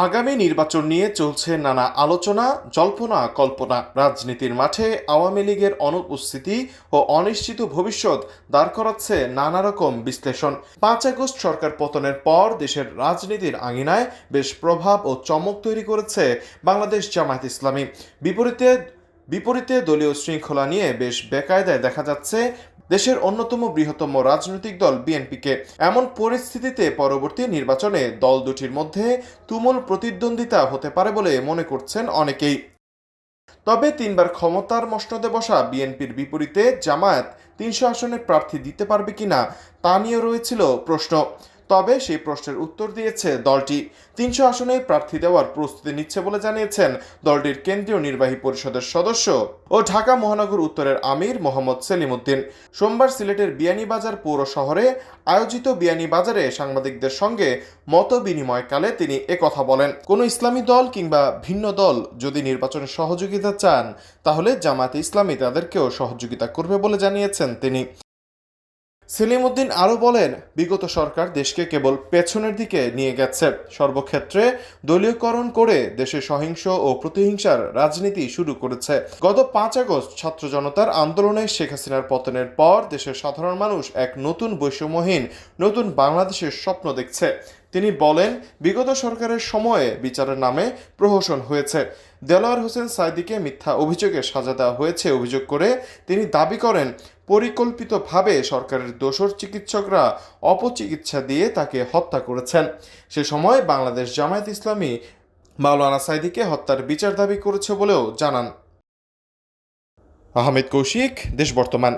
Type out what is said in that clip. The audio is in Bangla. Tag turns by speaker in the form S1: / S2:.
S1: আগামী নির্বাচন নিয়ে চলছে নানা আলোচনা, জল্পনা, কল্পনা। রাজনীতির মাঠে আওয়ামী লীগের অনুপস্থিতি ও অনিশ্চিত ভবিষ্যৎ দাঁড় করাচ্ছে নানা রকম বিশ্লেষণ। পাঁচ আগস্ট সরকার পতনের পর দেশের রাজনীতির আঙিনায় বেশ প্রভাব ও চমক তৈরি করেছে বাংলাদেশ জামায়াত ইসলামী। বিপরীতে বিপরীতে দলীয় শৃঙ্খলা নিয়ে বেশ বেকায়দায় দেখা যাচ্ছে দেশের অন্যতম বৃহত্তম রাজনৈতিক দল বিএনপিকে। এমন পরিস্থিতিতে পরবর্তী নির্বাচনে দল দুটির মধ্যে তুমুল প্রতিদ্বন্দ্বিতা হতে পারে বলে মনে করছেন অনেকেই। তবে তিনবার ক্ষমতার মসনদে বসা বিএনপির বিপরীতে জামায়াত তিনশো আসনে প্রার্থী দিতে পারবে কিনা তা নিয়েও রয়েছিল প্রশ্ন। তবে সেই প্রশ্নের উত্তর দিয়েছে দলটি। তিনশো আসনে প্রার্থী দেওয়ার প্রস্তুতি নিচ্ছে বলে জানিয়েছেন দলটির কেন্দ্রীয় নির্বাহী পরিষদের সদস্য ও ঢাকা মহানগর উত্তরের আমির মোহাম্মদ সেলিম উদ্দিন সোমবার সিলেটের বিয়ানীবাজার পৌর শহরে আয়োজিত বিয়ানীবাজারে সাংবাদিকদের সঙ্গে মত বিনিময়কালে তিনি একথা বলেন, কোনো ইসলামী দল কিংবা ভিন্ন দল যদি নির্বাচনে সহযোগিতা চান, তাহলে জামায়াতে ইসলামী তাদেরকেও সহযোগিতা করবে বলে জানিয়েছেন তিনি। সেলিম উদ্দিন আরও বলেন, বিগত সরকার দেশকে কেবল পেছনের দিকে নিয়ে গেছে। সর্বক্ষেত্রে দলীয়করণ করে দেশে সহিংস ও প্রতিহিংসার রাজনীতি শুরু করেছে। গত পাঁচ আগস্ট ছাত্র জনতার আন্দোলনে শেখ হাসিনার পতনের পর দেশের সাধারণ মানুষ এক নতুন বৈষম্যহীন, নতুন বাংলাদেশের স্বপ্ন দেখছে। তিনি বলেন, বিগত সরকারের সময়ে বিচারের নামে প্রহসন হয়েছে। দেলোয়ার হোসেন সাইদিকে মিথ্যা অভিযোগে সাজা দেওয়া হয়েছে অভিযোগ করে তিনি দাবি করেন পরিকল্পিতভাবে সরকারের দোসর চিকিৎসকরা অপচিকিৎসা দিয়ে তাকে হত্যা করেছেন। সে সময় বাংলাদেশ জামায়াত ইসলামী মাওলানা সাইদিকে হত্যার বিচার দাবি করেছে বলেও জানান। আহমেদ কৌশিক, দেশ বর্তমান।